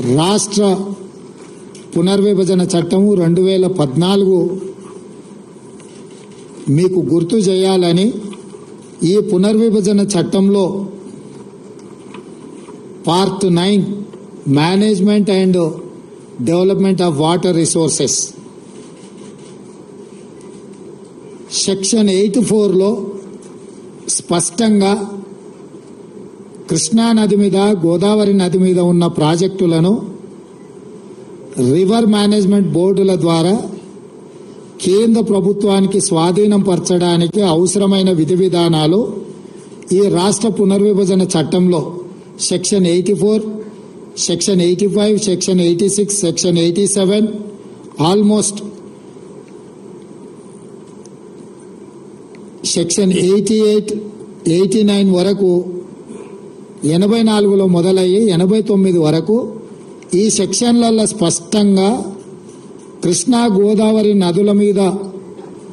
రాష్ట్ర పునర్విభజన చట్టము రెండు వేల పద్నాలుగు మీకు గుర్తు చేయాలని ఈ పునర్విభజన చట్టంలో part nine management and development of water resources. Section eight ఫోర్లో స్పష్టంగా కృష్ణా నది మీద గోదావరి నది మీద ఉన్న ప్రాజెక్టులను రివర్ మేనేజ్మెంట్ బోర్డుల ద్వారా కేంద్ర ప్రభుత్వానికి స్వాధీనం పరచడానికి అవసరమైన విధి విధానాలు ఈ రాష్ట్ర పునర్విభజన చట్టంలో section eighty four section eighty five section eighty six section eighty seven almost section eighty eight eighty nine వరకు ఎనభై నాలుగులో మొదలయ్యి ఎనభై తొమ్మిది వరకు ఈ సెక్షన్లలో స్పష్టంగా కృష్ణా గోదావరి నదుల మీద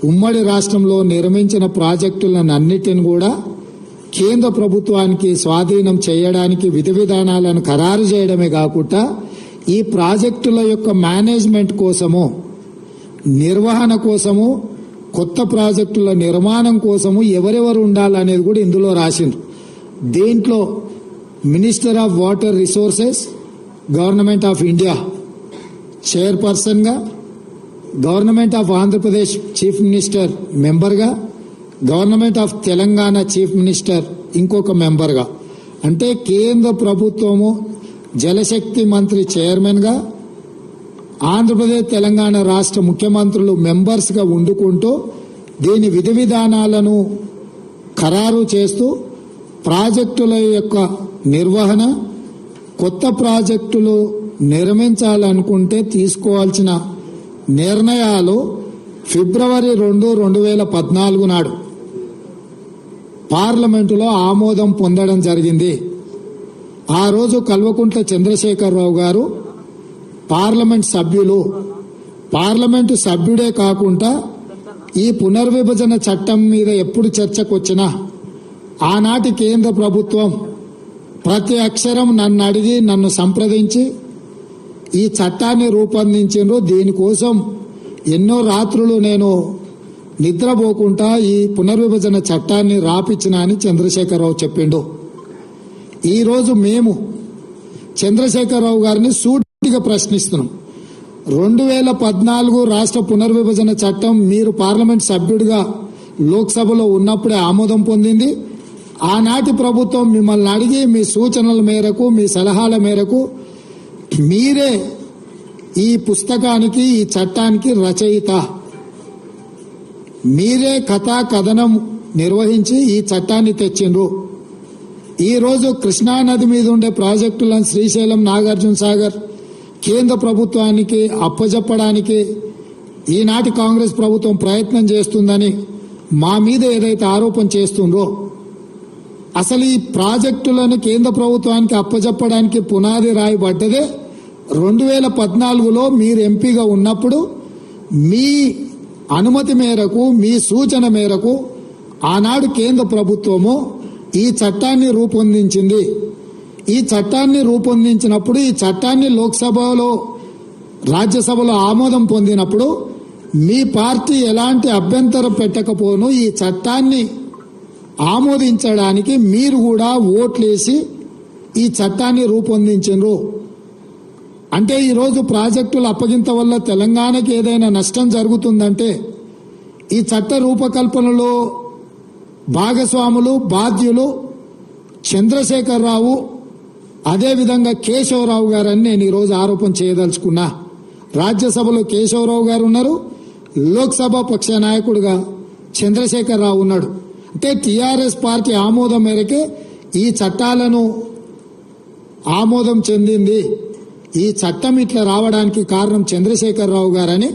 ఉమ్మడి రాష్ట్రంలో నిర్మించిన ప్రాజెక్టులను అన్నిటిని కూడా కేంద్ర ప్రభుత్వానికి స్వాధీనం చేయడానికి విధి విధానాలను ఖరారు చేయడమే కాకుండా ఈ ప్రాజెక్టుల యొక్క మేనేజ్మెంట్ కోసము నిర్వహణ కోసము కొత్త ప్రాజెక్టుల నిర్మాణం కోసము ఎవరెవరు ఉండాలనేది కూడా ఇందులో రాసిండ్రు. దీంట్లో minister of water resources government of India చైర్పర్సన్గా government of Andhra Pradesh chief minister మెంబర్గా government of Telangana chief minister ఇంకొక మెంబర్గా. అంటే కేంద్ర ప్రభుత్వము జలశక్తి మంత్రి చైర్మన్గా ఆంధ్రప్రదేశ్ తెలంగాణ రాష్ట్ర ముఖ్యమంత్రులు మెంబర్స్గా వండుకుంటూ దీని విధి విధానాలను ఖరారు చేస్తూ ప్రాజెక్టుల యొక్క నిర్వహణ కొత్త ప్రాజెక్టులు నిర్మించాలనుకుంటే తీసుకోవాల్సిన నిర్ణయాలు ఫిబ్రవరి రెండు రెండు వేల పద్నాలుగు నాడు పార్లమెంటులో ఆమోదం పొందడం జరిగింది. ఆ రోజు కల్వకుంట్ల చంద్రశేఖరరావు గారు పార్లమెంట్ సభ్యులు. పార్లమెంటు సభ్యుడే కాకుండా ఈ పునర్విభజన చట్టం మీద ఎప్పుడు చర్చకు వచ్చినా ఆనాటి కేంద్ర ప్రభుత్వం ప్రతి అక్షరం నన్ను అడిగి నన్ను సంప్రదించి ఈ చట్టాన్ని రూపొందించిండ్రు. దీనికోసం ఎన్నో రాత్రులు నేను నిద్రపోకుండా ఈ పునర్విభజన చట్టాన్ని రాపిచ్చిన అని చంద్రశేఖరరావు చెప్పిండు. ఈరోజు మేము చంద్రశేఖరరావు గారిని సూటిగా ప్రశ్నిస్తున్నాం. రెండు వేల పద్నాలుగు రాష్ట్ర పునర్విభజన చట్టం మీరు పార్లమెంట్ సభ్యుడిగా లోక్సభలో ఉన్నప్పుడే ఆమోదం పొందింది. ఆనాటి ప్రభుత్వం మిమ్మల్ని అడిగి మీ సూచనల మేరకు మీ సలహాల మేరకు మీరే ఈ పుస్తకానికి ఈ చట్టానికి రచయిత. మీరే కథా కథనం నిర్వహించి ఈ చట్టాన్ని తెచ్చిండ్రు. ఈరోజు కృష్ణానది కృష్ణా నది మీద ఉండే ప్రాజెక్టులను శ్రీశైలం నాగార్జున సాగర్ కేంద్ర ప్రభుత్వానికి అప్పజెప్పడానికి ఈనాటి కాంగ్రెస్ ప్రభుత్వం ప్రయత్నం చేస్తుందని మా మీద ఏదైతే ఆరోపణ చేస్తుందో అసలు ఈ ప్రాజెక్టులను కేంద్ర ప్రభుత్వానికి అప్పచెప్పడానికి పునాది రాయబడ్డదే రెండు వేల పద్నాలుగులో మీరు ఎంపీగా ఉన్నప్పుడు మీ అనుమతి మేరకు మీ సూచన మేరకు ఆనాడు కేంద్ర ప్రభుత్వము ఈ చట్టాన్ని రూపొందించింది. ఈ చట్టాన్ని రూపొందించినప్పుడు ఈ చట్టాన్ని లోక్సభలో రాజ్యసభలో ఆమోదం పొందినప్పుడు మీ పార్టీ ఎలాంటి అభ్యంతరం పెట్టకపోను ఈ చట్టాన్ని ఆమోదించడానికి మీరు కూడా ఓట్లేసి ఈ చట్టాన్ని రూపొందించరు అంటే ఈరోజు ప్రాజెక్టుల అప్పగింత వల్ల తెలంగాణకి ఏదైనా నష్టం జరుగుతుందంటే ఈ చట్ట రూపకల్పనలో భాగస్వాములు బాధ్యులు చంద్రశేఖరరావు అదేవిధంగా కేశవరావు గారని నేను ఈరోజు ఆరోపణ చేయదలుచుకున్నా. రాజ్యసభలో కేశవరావు గారు ఉన్నారు లోక్సభ పక్ష నాయకుడిగా చంద్రశేఖరరావు ఉన్నాడు. అంటే టీఆర్ఎస్ పార్టీ ఆమోదం మేరకే ఈ చట్టాలను ఆమోదం చెందింది. ఈ చట్టం ఇట్లా రావడానికి కారణం చంద్రశేఖరరావు గారని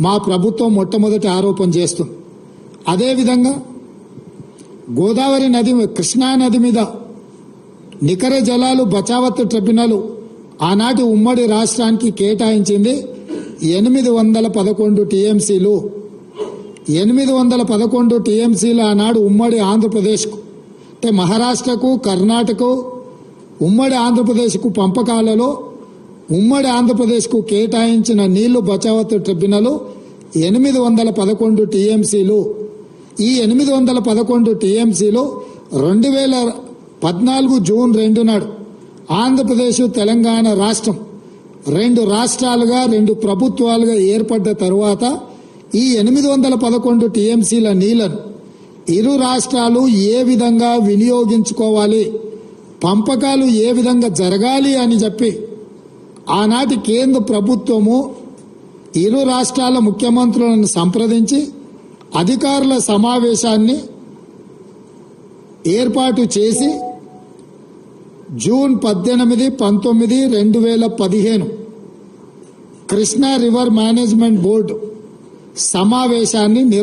మా ప్రభుత్వం మొట్టమొదటి ఆరోపణ చేస్తుంది అదేవిధంగా గోదావరి నది కృష్ణా నది మీద నికర జలాలు బచావత్ ట్రిబ్యునల్ ఆనాటి ఉమ్మడి రాష్ట్రానికి కేటాయించింది ఎనిమిది వందల పదకొండు టీఎంసీలు. ఎనిమిది వందల పదకొండు టీఎంసీలు ఆనాడు ఉమ్మడి ఆంధ్రప్రదేశ్కు అంటే మహారాష్ట్రకు కర్ణాటక ఉమ్మడి ఆంధ్రప్రదేశ్కు పంపకాలలో ఉమ్మడి ఆంధ్రప్రదేశ్కు కేటాయించిన నీళ్ళు బచావత్ ట్రిబ్యునల్ ఎనిమిది వందల పదకొండు టీఎంసీలు. ఈ ఎనిమిది వందల పదకొండు టీఎంసీలు రెండు వేల పద్నాలుగు జూన్ రెండు నాడు ఆంధ్రప్రదేశ్ తెలంగాణ రాష్ట్రం రెండు రాష్ట్రాలుగా రెండు ప్రభుత్వాలుగా ఏర్పడ్డ తరువాత ఈ ఎనిమిది వందల పదకొండు టీఎంసీల నీళ్ళను ఇరు రాష్ట్రాలు ఏ విధంగా వినియోగించుకోవాలి? పంపకాలు ఏ విధంగా జరగాలి అని చెప్పి ఆనాటి కేంద్ర ప్రభుత్వము ఇరు రాష్ట్రాల ముఖ్యమంత్రులను సంప్రదించి అధికారుల సమావేశాన్ని ఏర్పాటు చేసి జూన్ పద్దెనిమిది పంతొమ్మిది రెండు వేల పదిహేను కృష్ణా రివర్ మేనేజ్మెంట్ బోర్డు సమావేశాన్ని